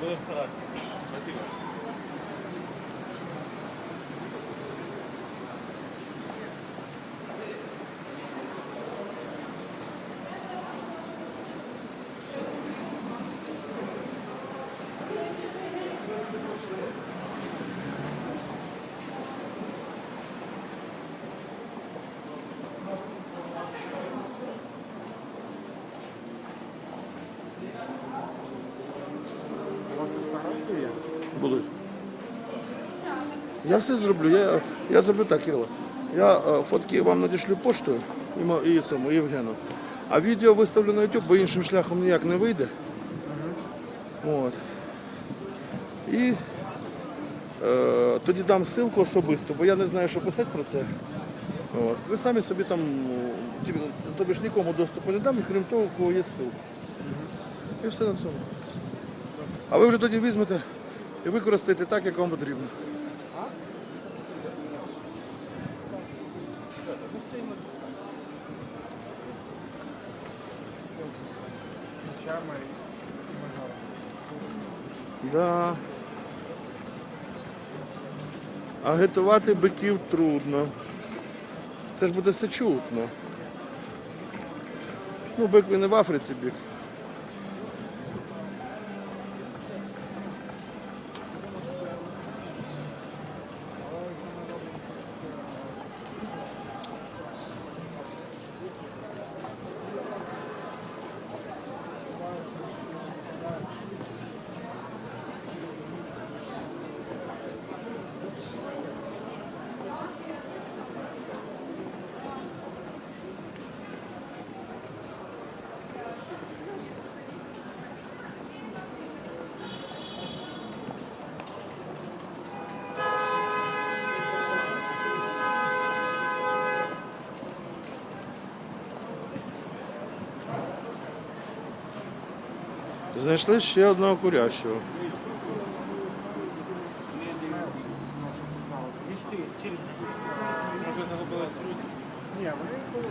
Будем стараться. Спасибо. Будуть. Я все зроблю. Я, я зроблю так, Кирило. Я е, фотки вам надішлю поштою і, і цьому, Євгену. А відео виставлю на YouTube, бо іншим шляхом ніяк не вийде. От. І е, тоді дам ссылку особисто, бо я не знаю, що писати про це. От. Ви самі собі там, тобі ж нікому доступу не дам, крім того, у кого є ссылка. І все на цьому. А ви вже тоді візьмете і використаєте так, як вам потрібно. Да. Агітувати биків трудно. Це ж буде все чутно. Ну, бик він не в Африці бік. Знайшли ще одного курящого. Через... Може загубилась в? Ні, вони коли